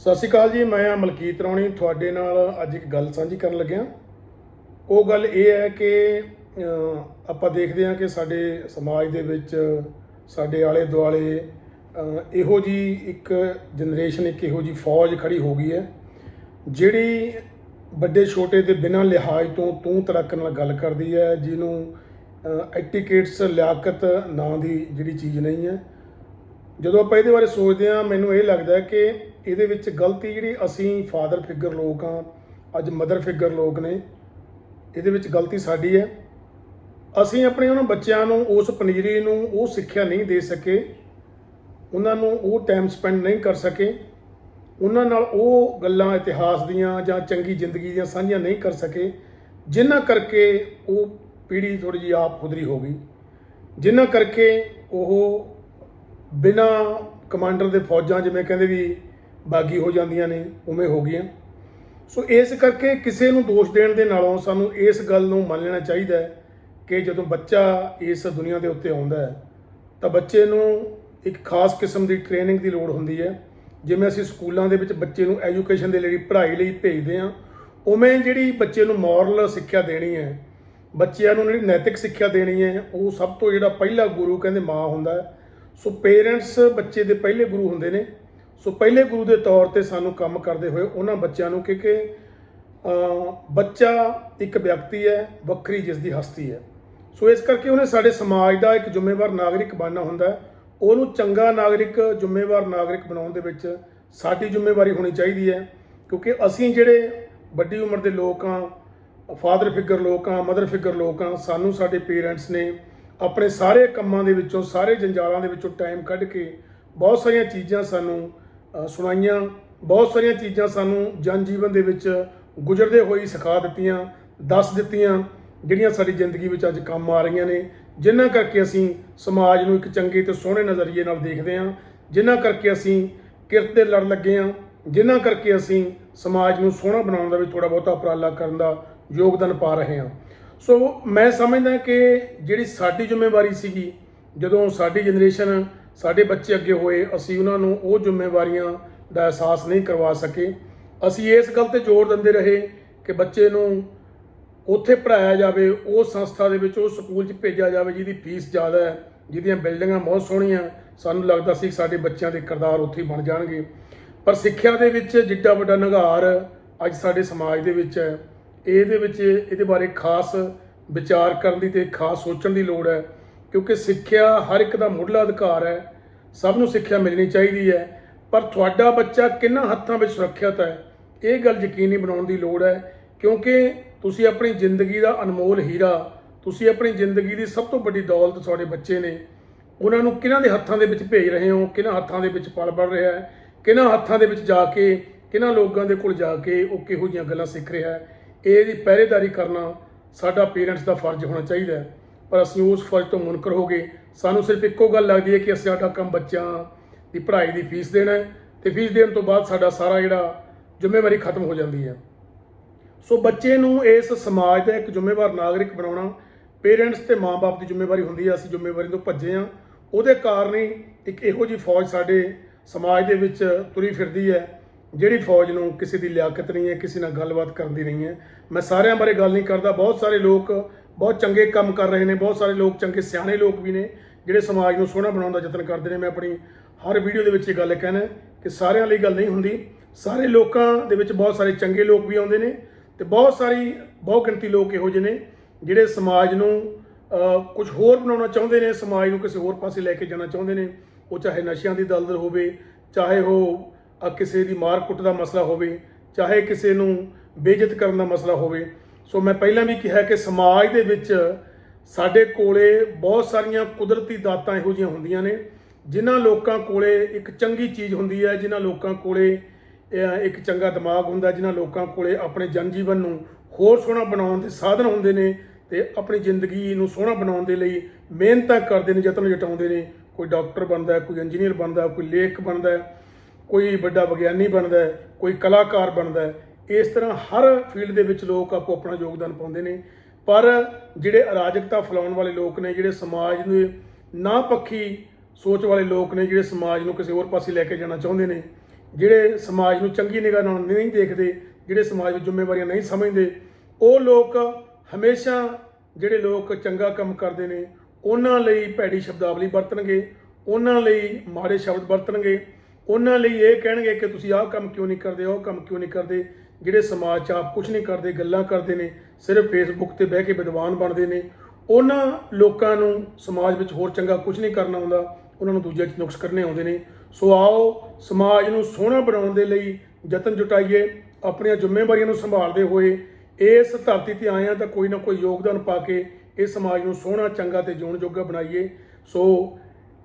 ਸਤਿ ਸ਼੍ਰੀ ਅਕਾਲ ਜੀ, ਮੈਂ ਮਲਕੀਤ ਰੌਣੀ, ਤੁਹਾਡੇ ਨਾਲ ਅੱਜ ਇੱਕ ਗੱਲ ਸਾਂਝੀ ਕਰਨ ਲੱਗਿਆ। ਉਹ ਗੱਲ ਇਹ ਹੈ ਕਿ ਆਪਾਂ ਦੇਖਦੇ ਹਾਂ ਕਿ ਸਾਡੇ ਸਮਾਜ ਦੇ ਵਿੱਚ, ਸਾਡੇ ਆਲੇ ਦੁਆਲੇ ਇਹੋ ਜੀ ਇੱਕ ਜਨਰੇਸ਼ਨ ਇੱਕ ਇਹੋ ਜੀ ਫੌਜ ਖੜੀ ਹੋ ਗਈ ਹੈ, ਜਿਹੜੀ ਵੱਡੇ, ਛੋਟੇ ਦੇ ਬਿਨਾਂ ਲਿਹਾਜ਼ ਤੋਂ ਤੂੰ ਤੜਕ ਨਾਲ ਗੱਲ ਕਰਦੀ ਹੈ, ਜਿਹਨੂੰ ਐਟੀਕੇਟਸ ਲਿਆਕਤ ਨਾਂ ਦੀ ਜਿਹੜੀ ਚੀਜ਼ ਨਹੀਂ ਹੈ। ਜਦੋਂ ਆਪਾਂ ਇਹਦੇ ਬਾਰੇ ਸੋਚਦੇ ਹਾਂ, ਮੈਨੂੰ ਇਹ ਲੱਗਦਾ ਹੈ ਕਿ ਇਹਦੇ ਵਿੱਚ ਗਲਤੀ ਜਿਹੜੀ ਅਸੀਂ ਫਾਦਰ ਫਿਗਰ ਲੋਕ ਹਾਂ, ਅੱਜ ਮਦਰ ਫਿਗਰ ਲੋਕ ਨੇ, ਇਹਦੇ ਵਿੱਚ ਗਲਤੀ ਸਾਡੀ ਹੈ। ਅਸੀਂ ਆਪਣੇ ਉਹਨਾਂ ਬੱਚਿਆਂ ਨੂੰ, ਉਸ ਪਨੀਰੀ ਨੂੰ ਉਹ ਸਿੱਖਿਆ ਨਹੀਂ ਦੇ ਸਕੇ, ਉਹਨਾਂ ਨੂੰ ਉਹ ਟਾਈਮ ਸਪੈਂਡ ਨਹੀਂ ਕਰ ਸਕੇ, ਉਹਨਾਂ ਨਾਲ ਉਹ ਗੱਲਾਂ ਇਤਿਹਾਸ ਦੀਆਂ ਜਾਂ ਚੰਗੀ ਜ਼ਿੰਦਗੀ ਦੀਆਂ ਸਾਂਝੀਆਂ ਨਹੀਂ ਕਰ ਸਕੇ ਜਿਨ੍ਹਾਂ ਕਰਕੇ ਉਹ ਪੀੜ੍ਹੀ ਥੋੜੀ ਜਿਹੀ ਆਪ ਖੁਦਰੀ ਹੋ ਗਈ। ਜਿਨ੍ਹਾਂ ਕਰਕੇ ਉਹ ਬਿਨਾ ਕਮਾਂਡਰ ਦੇ ਫੌਜਾਂ, ਜਿਵੇਂ ਕਹਿੰਦੇ ਵੀ ਬਾਗੀ ਹੋ ਜਾਂਦੀਆਂ ਨੇ, ਉਵੇਂ ਹੋ ਗਈਆਂ। ਸੋ ਇਸ ਕਰਕੇ ਕਿਸੇ ਨੂੰ ਦੋਸ਼ ਦੇਣ ਦੇ ਨਾਲੋਂ ਸਾਨੂੰ ਇਸ ਗੱਲ ਨੂੰ ਮੰਨ ਲੈਣਾ ਚਾਹੀਦਾ ਹੈ ਕਿ ਜਦੋਂ ਬੱਚਾ ਇਸ ਦੁਨੀਆ ਦੇ ਉੱਤੇ ਆਉਂਦਾ ਹੈ, ਤਾਂ ਬੱਚੇ ਨੂੰ ਇੱਕ ਖਾਸ ਕਿਸਮ ਦੀ ਟ੍ਰੇਨਿੰਗ ਦੀ ਲੋੜ ਹੁੰਦੀ ਹੈ। ਜਿਵੇਂ ਅਸੀਂ ਸਕੂਲਾਂ ਦੇ ਵਿੱਚ ਬੱਚੇ ਨੂੰ ਐਜੂਕੇਸ਼ਨ ਦੇ ਲਈ ਪੜ੍ਹਾਈ ਲਈ ਭੇਜਦੇ ਹਾਂ, ਉਵੇਂ ਜਿਹੜੀ ਬੱਚੇ ਨੂੰ ਮੋਰਲ ਸਿੱਖਿਆ ਦੇਣੀ ਹੈ, ਬੱਚਿਆਂ ਨੂੰ ਜਿਹੜੀ ਨੈਤਿਕ ਸਿੱਖਿਆ ਦੇਣੀ ਹੈ, ਉਹ ਸਭ ਤੋਂ ਜਿਹੜਾ ਪਹਿਲਾ ਗੁਰੂ ਕਹਿੰਦੇ ਮਾਂ ਹੁੰਦਾ ਸੋ ਪੇਰੈਂਟਸ ਬੱਚੇ ਦੇ ਪਹਿਲੇ ਗੁਰੂ ਹੁੰਦੇ ਨੇ। ਸੋ ਪਹਿਲੇ ਗੁਰੂ ਦੇ ਤੌਰ ਤੇ ਸਾਨੂੰ ਕੰਮ ਕਰਦੇ ਹੋਏ ਉਹਨਾਂ ਬੱਚਿਆਂ ਨੂੰ ਕਿਉਂਕਿ ਬੱਚਾ ਇੱਕ ਵਿਅਕਤੀ ਹੈ, ਵੱਖਰੀ ਜਿਸ ਦੀ ਹਸਤੀ ਹੈ। ਸੋ ਇਸ ਕਰਕੇ ਉਹਨੇ ਸਾਡੇ ਸਮਾਜ ਦਾ ਇੱਕ ਜ਼ਿੰਮੇਵਾਰ ਨਾਗਰਿਕ ਬਣਨਾ ਹੁੰਦਾ ਉਹਨੂੰ ਚੰਗਾ ਨਾਗਰਿਕ, ਜ਼ਿੰਮੇਵਾਰ ਨਾਗਰਿਕ ਬਣਾਉਣ ਦੇ ਵਿੱਚ ਸਾਡੀ ਜ਼ਿੰਮੇਵਾਰੀ ਹੋਣੀ ਚਾਹੀਦੀ ਹੈ। ਕਿਉਂਕਿ ਅਸੀਂ ਜਿਹੜੇ ਵੱਡੀ ਉਮਰ ਦੇ ਲੋਕ ਹਾਂ ਫਾਦਰ ਫਿਗਰ ਲੋਕ ਹਾਂ ਮਦਰ ਫਿਗਰ ਲੋਕ ਹਾਂ, ਸਾਨੂੰ ਸਾਡੇ ਪੇਰੈਂਟਸ ਨੇ ਆਪਣੇ ਸਾਰੇ ਕੰਮਾਂ ਦੇ ਵਿੱਚੋਂ, ਸਾਰੇ ਜੰਜਾਲਾਂ ਦੇ ਵਿੱਚੋਂ ਟਾਈਮ ਕੱਢ ਕੇ ਬਹੁਤ ਸਾਰੀਆਂ ਚੀਜ਼ਾਂ ਸਾਨੂੰ ਸੁਣਾਈਆਂ। ਬਹੁਤ ਸਾਰੀਆਂ ਚੀਜ਼ਾਂ ਸਾਨੂੰ ਜਨ ਜੀਵਨ ਦੇ ਵਿੱਚ ਗੁਜ਼ਰਦੇ ਹੋਏ ਸਿਖਾ ਦਿੱਤੀਆਂ, ਦੱਸ ਦਿੱਤੀਆਂ, ਜਿਹੜੀਆਂ ਸਾਡੀ ਜ਼ਿੰਦਗੀ ਵਿੱਚ ਅੱਜ ਕੰਮ ਆ ਰਹੀਆਂ ਨੇ। ਜਿਨ੍ਹਾਂ ਕਰਕੇ ਅਸੀਂ ਸਮਾਜ ਨੂੰ ਇੱਕ ਚੰਗੇ ਤੇ ਸੋਹਣੇ ਨਜ਼ਰੀਏ ਨਾਲ ਦੇਖਦੇ ਹਾਂ ਜਿਨ੍ਹਾਂ ਕਰਕੇ ਅਸੀਂ ਕਿਰਤ ਤੇ ਲੜ ਲੱਗੇ ਹਾਂ ਜਿਨ੍ਹਾਂ ਕਰਕੇ ਅਸੀਂ ਸਮਾਜ ਨੂੰ ਸੋਹਣਾ ਬਣਾਉਣ ਦਾ ਵੀ ਥੋੜਾ ਬਹੁਤਾ ਉਪਰਾਲਾ ਕਰਨ ਦਾ ਯੋਗਦਾਨ ਪਾ ਰਹੇ ਹਾਂ। ਸੋ ਮੈਂ ਸਮਝਦਾ ਕਿ ਜਿਹੜੀ ਸਾਡੀ ਜ਼ਿੰਮੇਵਾਰੀ ਸੀਗੀ, ਜਦੋਂ ਸਾਡੀ ਜਨਰੇਸ਼ਨ ਸਾਡੇ ਬੱਚੇ ਅੱਗੇ ਹੋਏ, ਅਸੀਂ ਉਹਨਾਂ ਨੂੰ ਉਹ ਜ਼ਿੰਮੇਵਾਰੀਆਂ ਦਾ ਅਹਿਸਾਸ ਨਹੀਂ ਕਰਵਾ ਸਕੇ। ਅਸੀਂ ਇਸ ਗੱਲ ਤੇ ਜ਼ੋਰ ਦਿੰਦੇ ਰਹੇ ਕਿ ਬੱਚੇ ਨੂੰ ਉੱਥੇ ਪੜਾਇਆ ਜਾਵੇ ਉਹ ਸੰਸਥਾ ਦੇ ਵਿੱਚ ਉਹ ਸਕੂਲ 'ਚ ਭੇਜਿਆ ਜਾਵੇ ਜਿਹਦੀ ਫੀਸ ਜ਼ਿਆਦਾ ਹੈ, ਜਿਹਦੀਆਂ ਬਿਲਡਿੰਗਾਂ ਬਹੁਤ ਸੋਹਣੀਆਂ, ਸਾਨੂੰ ਲੱਗਦਾ ਸੀ ਸਾਡੇ ਬੱਚਿਆਂ ਦੇ ਕਿਰਦਾਰ ਉੱਥੇ ਹੀ ਬਣ ਜਾਣਗੇ। ਪਰ ਸਿੱਖਿਆ ਦੇ ਵਿੱਚ ਜਿੱਡਾ ਵੱਡਾ ਨਿਗਾਰ ਅੱਜ ਸਾਡੇ ਸਮਾਜ ਦੇ ਵਿੱਚ ਹੈ। ਇਹਦੇ ਵਿੱਚ, ਇਹਦੇ ਬਾਰੇ ਖਾਸ ਵਿਚਾਰ ਕਰਨ ਦੀ ਤੇ ਖਾਸ ਸੋਚਣ ਦੀ ਲੋੜ ਹੈ। ਕਿਉਂਕਿ ਸਿੱਖਿਆ ਹਰ ਇੱਕ ਦਾ ਮੁੱਢਲਾ ਅਧਿਕਾਰ ਹੈ, ਸਭ ਨੂੰ ਸਿੱਖਿਆ ਮਿਲਣੀ ਚਾਹੀਦੀ ਹੈ, ਪਰ ਤੁਹਾਡਾ ਬੱਚਾ ਕਿੰਨਾ ਹੱਥਾਂ ਵਿੱਚ ਸੁਰੱਖਿਅਤ ਹੈ, ਇਹ ਗੱਲ ਯਕੀਨੀ ਬਣਾਉਣ ਦੀ ਲੋੜ ਹੈ, ਕਿਉਂਕਿ ਤੁਸੀਂ ਆਪਣੀ ਜ਼ਿੰਦਗੀ ਦਾ ਅਨਮੋਲ ਹੀਰਾ, ਤੁਸੀਂ ਆਪਣੀ ਜ਼ਿੰਦਗੀ ਦੀ ਸਭ ਤੋਂ ਵੱਡੀ ਦੌਲਤ ਤੁਹਾਡੇ ਬੱਚੇ ਨੇ, ਉਹਨਾਂ ਨੂੰ ਕਿਹਨਾਂ ਦੇ ਹੱਥਾਂ ਦੇ ਵਿੱਚ ਭੇਜ ਰਹੇ ਹੋ, ਕਿਹਨਾਂ ਹੱਥਾਂ ਦੇ ਵਿੱਚ ਪਲ ਪੜ ਰਿਹਾ ਹੈ, ਕਿਹਨਾਂ ਹੱਥਾਂ ਦੇ ਵਿੱਚ ਜਾ ਕੇ, ਕਿਹਨਾਂ ਲੋਕਾਂ ਦੇ ਕੋਲ ਜਾ ਕੇ ਉਹ ਕਿਹੋ ਜਿਹੀਆਂ ਗੱਲਾਂ ਸਿੱਖ ਰਿਹਾ ਹੈ ਇਹਦੀ ਪਹਿਰੇਦਾਰੀ ਕਰਨਾ ਸਾਡਾ ਪੇਰੈਂਟਸ ਦਾ ਫਰਜ਼ ਹੋਣਾ ਚਾਹੀਦਾ ਹੈ। ਪਰ ਅਸੀਂ ਉਸ ਫਰਜ਼ ਤੋਂ ਮੁਨਕਰ ਹੋ ਗਏ। ਸਾਨੂੰ ਸਿਰਫ ਇੱਕੋ ਗੱਲ ਲੱਗਦੀ ਹੈ ਕਿ ਅਸੀਂ ਸਾਡਾ ਕੰਮ ਬੱਚਿਆਂ ਦੀ ਪੜ੍ਹਾਈ ਦੀ ਫੀਸ ਦੇਣਾ ਹੈ ਤੇ ਫੀਸ ਦੇਣ ਤੋਂ ਬਾਅਦ ਸਾਡਾ ਸਾਰਾ ਜਿਹੜਾ ਜ਼ਿੰਮੇਵਾਰੀ ਖਤਮ ਹੋ ਜਾਂਦੀ ਹੈ। ਸੋ ਬੱਚੇ ਨੂੰ ਇਸ ਸਮਾਜ ਦਾ ਇੱਕ ਜ਼ਿੰਮੇਵਾਰ ਨਾਗਰਿਕ ਬਣਾਉਣਾ, ਪੇਰੈਂਟਸ ਤੇ ਮਾਪੇ ਦੀ ਜ਼ਿੰਮੇਵਾਰੀ ਹੁੰਦੀ ਹੈ, ਅਸੀਂ ਜ਼ਿੰਮੇਵਾਰੀ ਤੋਂ ਭੱਜੇ ਹਾਂ। ਉਹਦੇ ਕਾਰਨ ਹੀ ਇੱਕ ਇਹੋ ਜੀ ਫੌਜ ਸਾਡੇ ਸਮਾਜ ਦੇ ਵਿੱਚ ਤੁਰੀ ਫਿਰਦੀ ਹੈ, ਜਿਹੜੀ ਫੌਜ ਨੂੰ ਕਿਸੇ ਦੀ ਲਿਆਕਤ ਨਹੀਂ ਹੈ, ਕਿਸੇ ਨਾਲ ਗੱਲਬਾਤ ਕਰਨ ਦੀ ਨਹੀਂ ਹੈ। ਮੈਂ ਸਾਰਿਆਂ ਬਾਰੇ ਗੱਲ ਨਹੀਂ ਕਰਦਾ, ਬਹੁਤ ਸਾਰੇ ਲੋਕ ਬਹੁਤ ਚੰਗੇ ਕੰਮ ਕਰ ਰਹੇ ਨੇ, ਬਹੁਤ ਸਾਰੇ ਲੋਕ ਚੰਗੇ ਸਿਆਣੇ ਲੋਕ ਵੀ ਨੇ, ਜਿਹੜੇ ਸਮਾਜ ਨੂੰ ਸੋਹਣਾ ਬਣਾਉਣ ਦਾ ਯਤਨ ਕਰਦੇ ਨੇ। ਮੈਂ ਆਪਣੀ ਹਰ ਵੀਡੀਓ ਦੇ ਵਿੱਚ ਇਹ ਗੱਲ ਕਹਿਣਾ ਕਿ ਸਾਰਿਆਂ ਲਈ ਗੱਲ ਨਹੀਂ ਹੁੰਦੀ। ਸਾਰੇ ਲੋਕਾਂ ਦੇ ਵਿੱਚ ਬਹੁਤ ਸਾਰੇ ਚੰਗੇ ਲੋਕ ਵੀ ਆਉਂਦੇ ਨੇ ਤੇ ਬਹੁਤ ਸਾਰੀ ਬਹੁਤ ਗਿਣਤੀ ਲੋਕ ਇਹੋ ਜਿਹੇ ਨੇ, ਜਿਹੜੇ ਸਮਾਜ ਨੂੰ ਕੁਝ ਹੋਰ ਬਣਾਉਣਾ ਚਾਹੁੰਦੇ ਨੇ, ਸਮਾਜ ਨੂੰ ਕਿਸੇ ਹੋਰ ਪਾਸੇ ਲੈ ਕੇ ਜਾਣਾ ਚਾਹੁੰਦੇ ਨੇ। ਉਹ ਚਾਹੇ ਨਸ਼ਿਆਂ ਦੀ ਦਲਦਲ ਹੋਵੇ, ਚਾਹੇ ਉਹ ਕਿਸੇ ਦੀ ਮਾਰ ਕੁੱਟ ਦਾ ਮਸਲਾ ਹੋਵੇ, ਚਾਹੇ ਕਿਸੇ ਨੂੰ ਬੇਇੱਜ਼ਤ ਕਰਨ ਦਾ ਮਸਲਾ ਹੋਵੇ ਸੋ ਮੈਂ ਪਹਿਲਾਂ ਵੀ ਕਿਹਾ ਕਿ ਸਮਾਜ ਦੇ ਵਿੱਚ ਸਾਡੇ ਕੋਲੇ ਬਹੁਤ ਸਾਰੀਆਂ ਕੁਦਰਤੀ ਦਾਤਾਂ ਇਹੋ ਜਿਹੀਆਂ ਹੁੰਦੀਆਂ ਨੇ, ਜਿਨ੍ਹਾਂ ਲੋਕਾਂ ਕੋਲੇ ਇੱਕ ਚੰਗੀ ਚੀਜ਼ ਹੁੰਦੀ ਹੈ, ਜਿਨ੍ਹਾਂ ਲੋਕਾਂ ਕੋਲੇ ਇੱਕ ਚੰਗਾ ਦਿਮਾਗ ਹੁੰਦਾ ਜਿਨ੍ਹਾਂ ਲੋਕਾਂ ਕੋਲੇ ਆਪਣੇ ਜਨ ਜੀਵਨ ਨੂੰ ਹੋਰ ਸੋਹਣਾ ਬਣਾਉਣ ਦੇ ਸਾਧਨ ਹੁੰਦੇ ਨੇ ਤੇ ਆਪਣੀ ਜ਼ਿੰਦਗੀ ਨੂੰ ਸੋਹਣਾ ਬਣਾਉਣ ਦੇ ਲਈ ਮਿਹਨਤਾਂ ਕਰਦੇ ਨੇ, ਯਤਨ ਜਟਾਉਂਦੇ ਨੇ। ਕੋਈ ਡਾਕਟਰ ਬਣਦਾ ਕੋਈ ਇੰਜੀਨੀਅਰ ਬਣਦਾ ਕੋਈ ਲੇਖਕ ਬਣਦਾ ਕੋਈ ਵੱਡਾ ਵਿਗਿਆਨੀ ਬਣਦਾ ਕੋਈ ਕਲਾਕਾਰ ਬਣਦਾ ਇਸ ਤਰ੍ਹਾਂ ਹਰ ਫੀਲਡ ਦੇ ਵਿੱਚ ਲੋਕ ਆਪੋ ਆਪਣਾ ਯੋਗਦਾਨ ਪਾਉਂਦੇ ਨੇ। ਪਰ ਜਿਹੜੇ ਅਰਾਜਕਤਾ ਫੈਲਾਉਣ ਵਾਲੇ ਲੋਕ ਨੇ, ਜਿਹੜੇ ਸਮਾਜ ਨੂੰ ਨਾ ਪੱਖੀ ਸੋਚ ਵਾਲੇ ਲੋਕ ਨੇ, ਜਿਹੜੇ ਸਮਾਜ ਨੂੰ ਕਿਸੇ ਹੋਰ ਪਾਸੇ ਲੈ ਕੇ ਜਾਣਾ ਚਾਹੁੰਦੇ ਨੇ, ਜਿਹੜੇ ਸਮਾਜ ਨੂੰ ਚੰਗੀ ਨਿਗਾਹ ਨਾਲ ਨਹੀਂ ਦੇਖਦੇ, ਜਿਹੜੇ ਸਮਾਜ ਵਿੱਚ ਜ਼ਿੰਮੇਵਾਰੀਆਂ ਨਹੀਂ ਸਮਝਦੇ, ਉਹ ਲੋਕ ਹਮੇਸ਼ਾ ਜਿਹੜੇ ਲੋਕ ਚੰਗਾ ਕੰਮ ਕਰਦੇ ਨੇ, ਉਹਨਾਂ ਲਈ ਭੈੜੀ ਸ਼ਬਦਾਵਲੀ ਵਰਤਣਗੇ, ਉਹਨਾਂ ਲਈ ਮਾੜੇ ਸ਼ਬਦ ਵਰਤਣਗੇ, ਉਹਨਾਂ ਲਈ ਇਹ ਕਹਿਣਗੇ ਕਿ ਤੁਸੀਂ ਆਹ ਕੰਮ ਕਿਉਂ ਨਹੀਂ ਕਰਦੇ, ਉਹ ਕੰਮ ਕਿਉਂ ਨਹੀਂ ਕਰਦੇ। ਜਿਹੜੇ ਸਮਾਜ 'ਚ ਆਪ ਕੁਝ ਨਹੀਂ ਕਰਦੇ, ਗੱਲਾਂ ਕਰਦੇ ਨੇ, ਸਿਰਫ ਫੇਸਬੁੱਕ ਤੇ ਬਹਿ ਕੇ ਵਿਦਵਾਨ ਬਣਦੇ ਨੇ, ਉਹਨਾਂ ਲੋਕਾਂ ਨੂੰ ਸਮਾਜ ਵਿੱਚ ਹੋਰ ਚੰਗਾ ਕੁਝ ਨਹੀਂ ਕਰਨਾ ਆਉਂਦਾ, ਉਹਨਾਂ ਨੂੰ ਦੂਜਿਆਂ 'ਚ ਨੁਕਸ ਕਰਨੇ ਆਉਂਦੇ ਨੇ। ਸੋ ਆਓ ਸਮਾਜ ਨੂੰ ਸੋਹਣਾ ਬਣਾਉਣ ਦੇ ਲਈ ਯਤਨ ਜੁਟਾਈਏ, ਆਪਣੀਆਂ ਜ਼ਿੰਮੇਵਾਰੀਆਂ ਨੂੰ ਸੰਭਾਲਦੇ ਹੋਏ, ਇਸ ਧਰਤੀ ਤੇ ਆਏ ਹਾਂ ਤਾਂ ਕੋਈ ਨਾ ਕੋਈ ਯੋਗਦਾਨ ਪਾ ਕੇ ਇਸ ਸਮਾਜ ਨੂੰ ਸੋਹਣਾ, ਚੰਗਾ ਤੇ ਜਿਉਣ ਜੋਗਾ ਬਣਾਈਏ। ਸੋ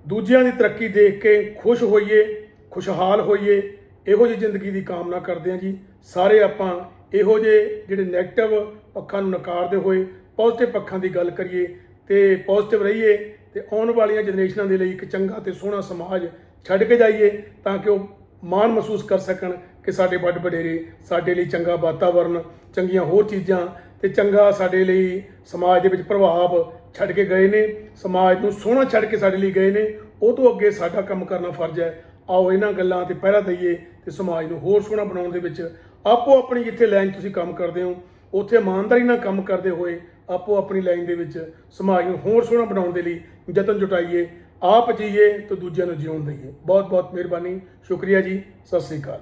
ਦੂਜਿਆਂ ਦੀ ਤਰੱਕੀ ਦੇਖ ਕੇ ਖੁਸ਼ ਹੋਈਏ, ਖੁਸ਼ਹਾਲ ਹੋਈਏ ਇਹੋ ਜਿਹੀ ਜ਼ਿੰਦਗੀ ਦੀ ਕਾਮਨਾ ਕਰਦੇ ਹਾਂ ਜੀ। ਸਾਰੇ ਆਪਾਂ ਇਹੋ ਜਿਹੇ ਜਿਹੜੇ ਨੈਗੇਟਿਵ ਪੱਖਾਂ ਨੂੰ ਨਕਾਰਦੇ ਹੋਏ ਪੋਜ਼ਿਟਿਵ ਪੱਖਾਂ ਦੀ ਗੱਲ ਕਰੀਏ ਤੇ ਪੋਜ਼ਿਟਿਵ ਰਹੀਏ ਤੇ ਆਉਣ ਵਾਲੀਆਂ ਜਨਰੇਸ਼ਨਾਂ ਦੇ ਲਈ ਇੱਕ ਚੰਗਾ ਤੇ ਸੋਹਣਾ ਸਮਾਜ ਛੱਡ ਕੇ ਜਾਈਏ ਤਾਂ ਕਿ ਉਹ ਮਾਣ ਮਹਿਸੂਸ ਕਰ ਸਕਣ ਕਿ ਸਾਡੇ ਵੱਡ ਵਡੇਰੇ ਸਾਡੇ ਲਈ ਚੰਗਾ ਵਾਤਾਵਰਨ, ਚੰਗੀਆਂ ਹੋਰ ਚੀਜ਼ਾਂ ਤੇ ਚੰਗਾ ਸਾਡੇ ਲਈ ਸਮਾਜ ਦੇ ਵਿੱਚ ਪ੍ਰਭਾਵ ਛੱਡ ਕੇ ਗਏ ਨੇ। ਸਮਾਜ ਨੂੰ ਸੋਹਣਾ ਛੱਡ ਕੇ ਸਾਡੇ ਲਈ ਗਏ ਨੇ। ਉਹ ਤੋਂ ਅੱਗੇ ਸਾਡਾ ਕੰਮ ਕਰਨਾ ਫਰਜ਼ ਹੈ। ਆਓ ਇਹਨਾਂ ਗੱਲਾਂ ਤੇ ਪਹਿਰਾ ਦਈਏ ਤੇ ਸਮਾਜ ਨੂੰ ਹੋਰ ਸੋਹਣਾ ਬਣਾਉਣ ਦੇ ਵਿੱਚ ਆਪੋ ਆਪਣੀ ਜਿੱਥੇ ਲਾਈਨ ਤੁਸੀਂ ਕੰਮ ਕਰਦੇ ਹੋ, ਉੱਥੇ ਇਮਾਨਦਾਰੀ ਨਾਲ ਕੰਮ ਕਰਦੇ ਹੋਏ ਆਪੋ ਆਪਣੀ ਲਾਈਨ ਦੇ ਵਿੱਚ ਸਮਾਜ ਨੂੰ ਹੋਰ ਸੋਹਣਾ ਬਣਾਉਣ ਦੇ ਲਈ ਯਤਨ ਜੁਟਾਈਏ, ਆਪ ਜੀਏ ਤੇ ਦੂਜਿਆਂ ਨੂੰ ਜਿਉਣ ਦਈਏ। ਬਹੁਤ ਬਹੁਤ ਮਿਹਰਬਾਨੀ, ਸ਼ੁਕਰੀਆ ਜੀ, ਸਤਿ ਸ੍ਰੀ ਅਕਾਲ।